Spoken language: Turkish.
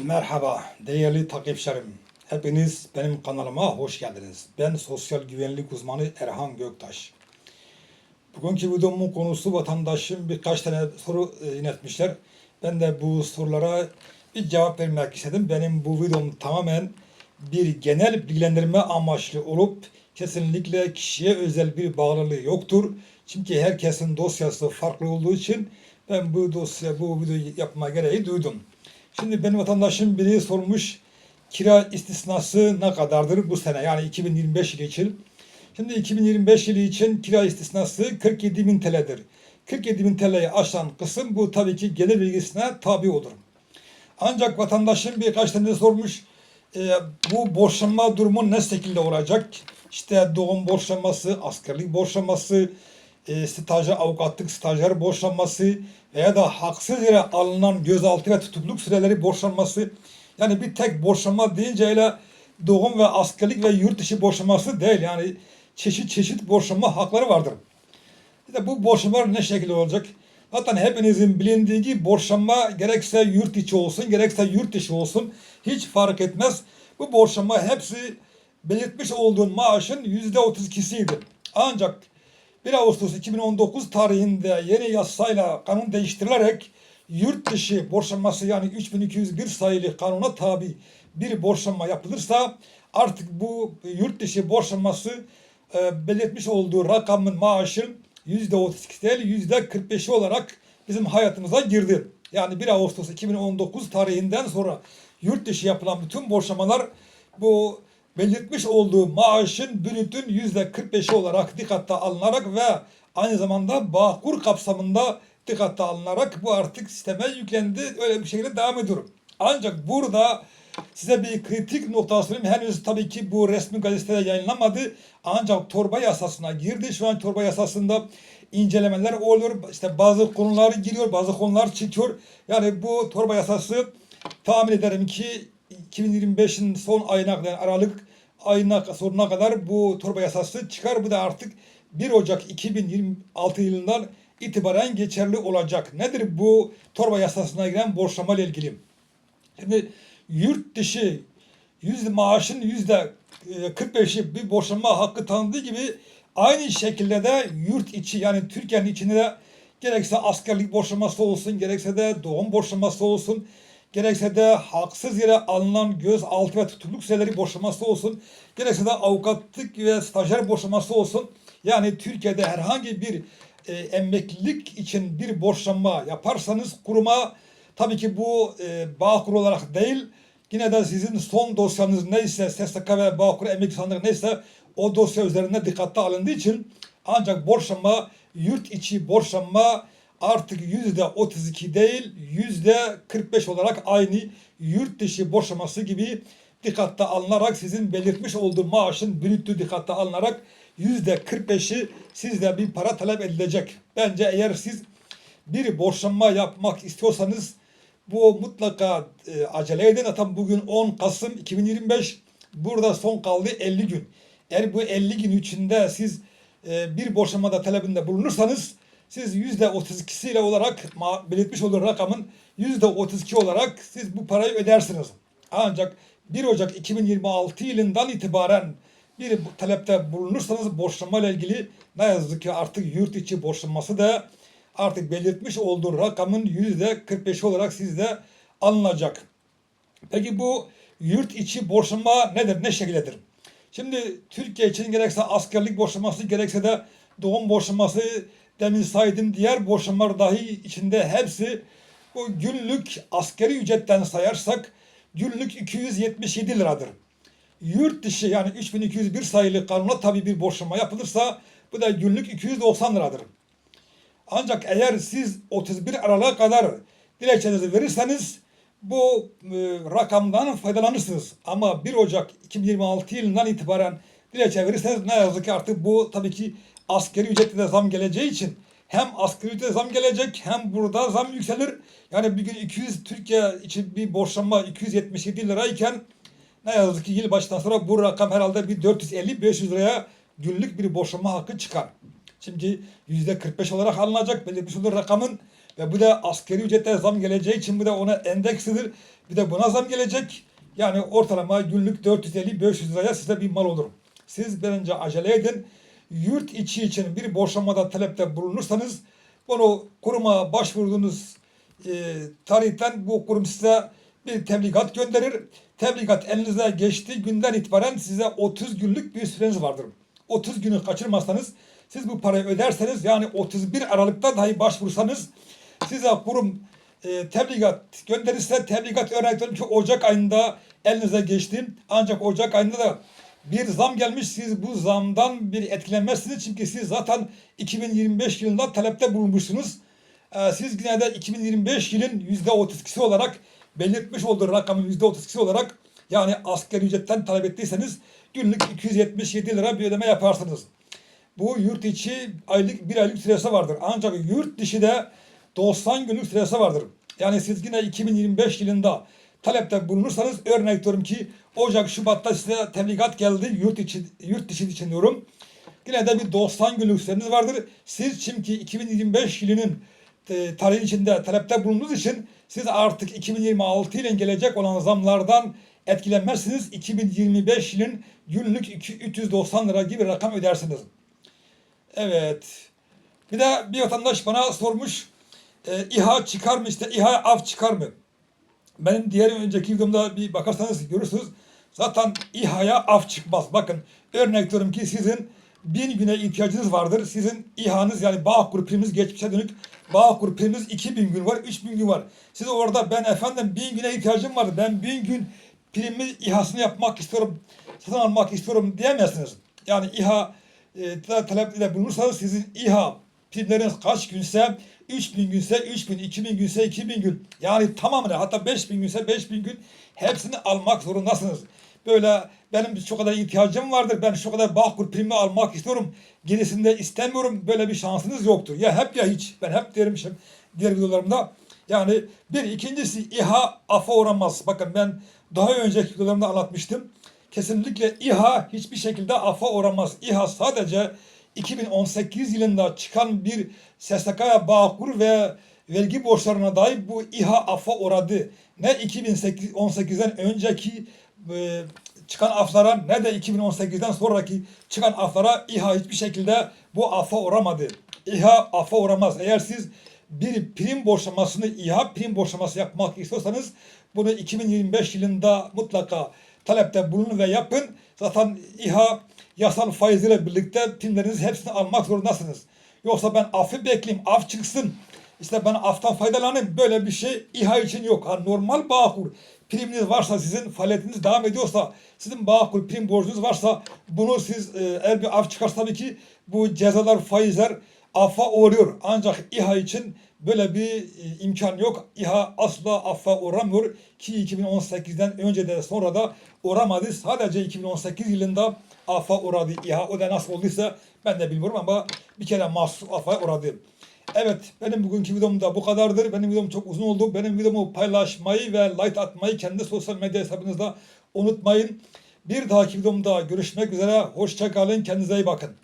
Merhaba değerli takipçilerim. Hepiniz benim kanalıma hoş geldiniz. Ben sosyal güvenlik uzmanı Erhan Göktaş. Bugünkü videomun konusu vatandaşım birkaç tane soru e, iletmişler. Ben de bu sorulara bir cevap vermek istedim. Benim bu videom tamamen bir genel bilgilendirme amaçlı olup kesinlikle kişiye özel bir bağlılığı yoktur. Çünkü herkesin dosyası farklı olduğu için ben bu dosya, bu videoyu yapma gereği duydum. Şimdi benim vatandaşım biri sormuş kira istisnası ne kadardır bu sene yani 2025 yılı için. Şimdi 2025 yılı için kira istisnası 47 bin TL'dir. 47 bin TL'yi aşan kısım bu tabii ki gelir vergisine tabi olur. Ancak vatandaşım birkaç tane de sormuş e, bu borçlanma durumu ne şekilde olacak? İşte doğum borçlanması, askerlik borçlanması, e, stajyer avukatlık stajyer borçlanması veya da haksız yere alınan gözaltı ve tutukluluk süreleri borçlanması. Yani bir tek borçlanma deyince öyle doğum ve askerlik ve yurt dışı borçlanması değil. Yani çeşit çeşit borçlanma hakları vardır. İşte bu borçlanmalar ne şekilde olacak? Zaten hepinizin bilindiği gibi borçlanma gerekse yurt içi olsun gerekse yurt dışı olsun hiç fark etmez. Bu borçlanma hepsi belirtmiş olduğun maaşın yüzde otuz ikisiydi. Ancak 1 Ağustos 2019 tarihinde yeni yasayla kanun değiştirilerek yurt dışı borçlanması yani 3201 sayılı kanuna tabi bir borçlanma yapılırsa artık bu yurt dışı borçlanması e, belirtmiş olduğu rakamın maaşın %32 değil %45'i olarak bizim hayatımıza girdi. Yani 1 Ağustos 2019 tarihinden sonra yurt dışı yapılan bütün borçlamalar bu belirtmiş olduğu maaşın brütün %45'i olarak dikkate alınarak ve aynı zamanda Bağkur kapsamında dikkate alınarak bu artık sisteme yüklendi. Öyle bir şekilde devam ediyorum. Ancak burada size bir kritik nokta söyleyeyim. Henüz tabii ki bu resmi gazetede yayınlanmadı. Ancak torba yasasına girdi. Şu an torba yasasında incelemeler oluyor. İşte bazı konular giriyor, bazı konular çıkıyor. Yani bu torba yasası tahmin ederim ki 2025'in son ayına kadar Aralık ayına sonuna kadar bu torba yasası çıkar. Bu da artık 1 Ocak 2026 yılından itibaren geçerli olacak. Nedir bu torba yasasına giren borçlama ile ilgili? Şimdi yurt dışı yüzde maaşın yüzde 45'i bir borçlanma hakkı tanıdığı gibi aynı şekilde de yurt içi yani Türkiye'nin içinde de gerekse askerlik borçlanması olsun gerekse de doğum borçlanması olsun gerekse de haksız yere alınan gözaltı ve tutukluk süreleri boşanması olsun, gerekse de avukatlık ve stajyer boşanması olsun. Yani Türkiye'de herhangi bir e, emeklilik için bir borçlanma yaparsanız kuruma tabii ki bu e, Bağkur olarak değil, yine de sizin son dosyanız neyse, SSK ve Bağkur emekli sandığı neyse o dosya üzerinde dikkate alındığı için ancak borçlanma, yurt içi borçlanma artık yüzde 32 değil yüzde 45 olarak aynı yurt dışı borçlaması gibi dikkatte alınarak sizin belirtmiş olduğu maaşın brütü dikkatte alınarak yüzde 45'i sizde bir para talep edilecek. Bence eğer siz bir borçlanma yapmak istiyorsanız bu mutlaka e, acele edin. Zaten bugün 10 Kasım 2025 burada son kaldı 50 gün. Eğer bu 50 gün içinde siz e, bir borçlanmada talebinde bulunursanız siz yüzde 32'siyle olarak belirtmiş olduğu rakamın yüzde 32 olarak siz bu parayı ödersiniz. Ancak 1 Ocak 2026 yılından itibaren bir talepte bulunursanız borçlanma ile ilgili ne yazık ki artık yurt içi borçlanması da artık belirtmiş olduğu rakamın yüzde 45 olarak sizde alınacak. Peki bu yurt içi borçlanma nedir? Ne şekildedir? Şimdi Türkiye için gerekse askerlik borçlanması gerekse de doğum borçlanması demin saydım diğer borçlanmalar dahi içinde hepsi bu günlük askeri ücretten sayarsak günlük 277 liradır. Yurt dışı yani 3201 sayılı kanuna tabi bir borçlanma yapılırsa bu da günlük 290 liradır. Ancak eğer siz 31 Aralık'a kadar dilekçenizi verirseniz bu e, rakamdan faydalanırsınız. Ama 1 Ocak 2026 yılından itibaren dilekçe verirseniz ne yazık ki artık bu tabii ki askeri ücrette de zam geleceği için hem asgari ücrete zam gelecek hem burada zam yükselir. Yani bir gün 200 Türkiye için bir borçlanma 277 lirayken ne yazık ki yıl başından sonra bu rakam herhalde bir 450-500 liraya günlük bir borçlanma hakkı çıkar. Şimdi yüzde 45 olarak alınacak belirtmiş olduğu rakamın Ve bu da askeri ücrete zam geleceği için bu da ona endeksidir. Bir de buna zam gelecek. Yani ortalama günlük 450-500 liraya size bir mal olur. Siz bence acele edin. Yurt içi için bir boşanmada talepte bulunursanız bunu kuruma başvurduğunuz e, tarihten bu kurum size bir tebligat gönderir. Tebligat elinize geçtiği günden itibaren size 30 günlük bir süreniz vardır. 30 günü kaçırmazsanız siz bu parayı öderseniz yani 31 Aralık'ta dahi başvursanız size kurum e, tebligat gönderirse tebligat örnek veriyorum ki Ocak ayında elinize geçti. Ancak Ocak ayında da bir zam gelmiş. Siz bu zamdan bir etkilenmezsiniz. Çünkü siz zaten 2025 yılında talepte bulunmuşsunuz. Ee, siz yine de 2025 yılın %32'si olarak belirtmiş olduğu rakamın %32'si olarak yani asgari ücretten talep ettiyseniz günlük 277 lira bir ödeme yaparsınız. Bu yurt içi aylık bir aylık süresi vardır. Ancak yurt dışı da 90 günlük süresi vardır. Yani siz yine 2025 yılında talepte bulunursanız örnek veriyorum ki Ocak Şubat'ta size tebligat geldi yurt içi yurt dışı için diyorum. Yine de bir 90 günlük vardır. Siz çünkü 2025 yılının e, tarihin içinde talepte bulunduğunuz için siz artık 2026 ile gelecek olan zamlardan etkilenmezsiniz. 2025 yılın günlük iki- 390 lira gibi rakam ödersiniz. Evet. Bir de bir vatandaş bana sormuş. E, İHA çıkar mı işte İHA av çıkar mı? Benim diğer önceki videomda bir bakarsanız görürsünüz. Zaten İHA'ya af çıkmaz. Bakın örnek veriyorum ki sizin bin güne ihtiyacınız vardır. Sizin İHA'nız yani Bağkur priminiz geçmişe dönük Bağkur priminiz 2000 gün var, 3000 gün var. Siz orada ben efendim bin güne ihtiyacım var. Ben bin gün primi İHA'sını yapmak istiyorum, satın almak istiyorum diyemezsiniz. Yani İHA e, talepte bulunursanız sizin İHA primleriniz kaç günse 3000 günse 3000, 2000 günse 2000 gün. Yani tamamını hatta 5000 günse 5000 gün hepsini almak zorundasınız. Böyle benim şu kadar ihtiyacım vardır. Ben şu kadar Bağkur primi almak istiyorum. Gerisini de istemiyorum. Böyle bir şansınız yoktur. Ya hep ya hiç. Ben hep derim diğer videolarımda. Yani bir ikincisi İHA afa uğramaz. Bakın ben daha önceki videolarımda anlatmıştım. Kesinlikle İHA hiçbir şekilde afa uğramaz. İHA sadece 2018 yılında çıkan bir SSK'ya Bağkur ve vergi borçlarına dair bu İHA affa uğradı. Ne 2018'den önceki e, çıkan aflara ne de 2018'den sonraki çıkan aflara İHA hiçbir şekilde bu affa uğramadı. İHA affa uğramaz. Eğer siz bir prim borçlamasını İHA prim borçlaması yapmak istiyorsanız bunu 2025 yılında mutlaka talepte bulunun ve yapın. Zaten İHA yasal faiziyle birlikte primlerinizi hepsini almak zorundasınız. Yoksa ben affı bekleyeyim, af çıksın. İşte ben aftan faydalanayım. Böyle bir şey İHA için yok. Ha, normal Bağkur priminiz varsa sizin faaliyetiniz devam ediyorsa sizin Bağkur prim borcunuz varsa bunu siz e, eğer bir af çıkarsa tabii ki bu cezalar, faizler affa uğruyor. Ancak İHA için böyle bir e, imkan yok. İHA asla affa uğramıyor ki 2018'den önce de sonra da uğramadı. Sadece 2018 yılında affa uğradı İHA. O da nasıl olduysa ben de bilmiyorum ama bir kere mahsus affa uğradı. Evet benim bugünkü videom da bu kadardır. Benim videom çok uzun oldu. Benim videomu paylaşmayı ve like atmayı kendi sosyal medya hesabınızda unutmayın. Bir dahaki videomda görüşmek üzere. Hoşçakalın. Kendinize iyi bakın.